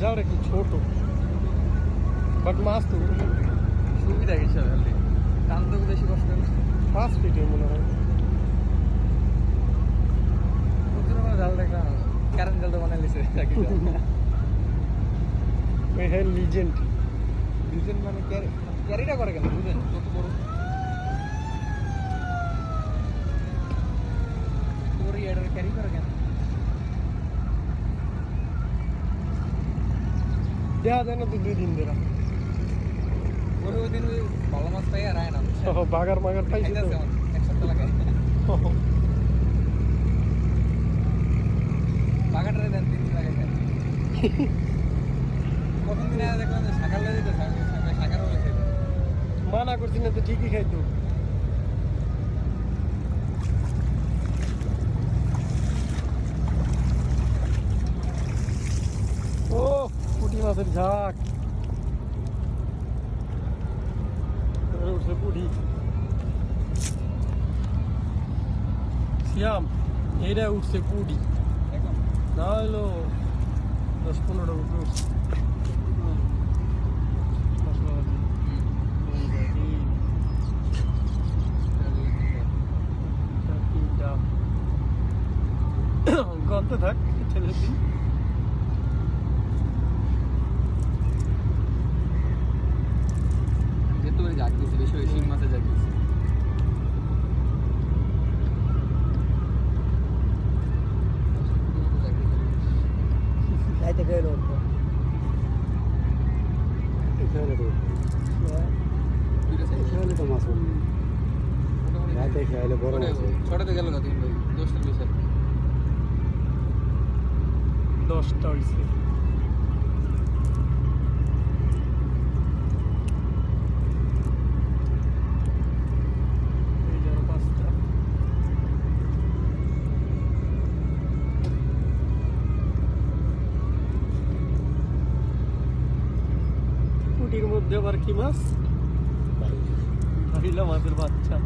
একটু ছোট। বাট মাছ তো সুবিধা গেছে অলরেডি টানতে বেশি কষ্ট পাঁচ ফিটের মনে হয়। জাল দেখলাম। কারেন্ট জাল তো বানাই লিছে হ্যাঁ লিজেন্ড মানে ক্যারি ক্যারিটা করে কেন? বুঝেন কত বড় তোর ইয়াডার ক্যারি করে কেন যায় না তো দুই দিন ধরে? বাগার মাগার পাইছে মানা করছি না তো ঠিকই খাইতো। মাছের ঝাঁক উঠছে পুঁটি শিয়াম এইটা উঠছে একদম না হলো দশ পনেরো উপরে উঠছে এটা। গন্তে থাক ঠেলে দিই যেহেতু ওই জাগ দিয়েছে বেশি ওই শিং মাছে জাগ দিয়েছে রাইতে খেয়ে লোক এখানে তো এখানে তো মাছ উঠবে। রাতে খাইলে বড় মাছ হয়। ছটাতে গেল দশটা বেশি দশটা হয়েছে পুটির মধ্যে আবার কি মাছ? ভাইলা মাছের বাচ্চা।